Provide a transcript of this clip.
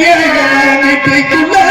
வீட்டுக்குள்ள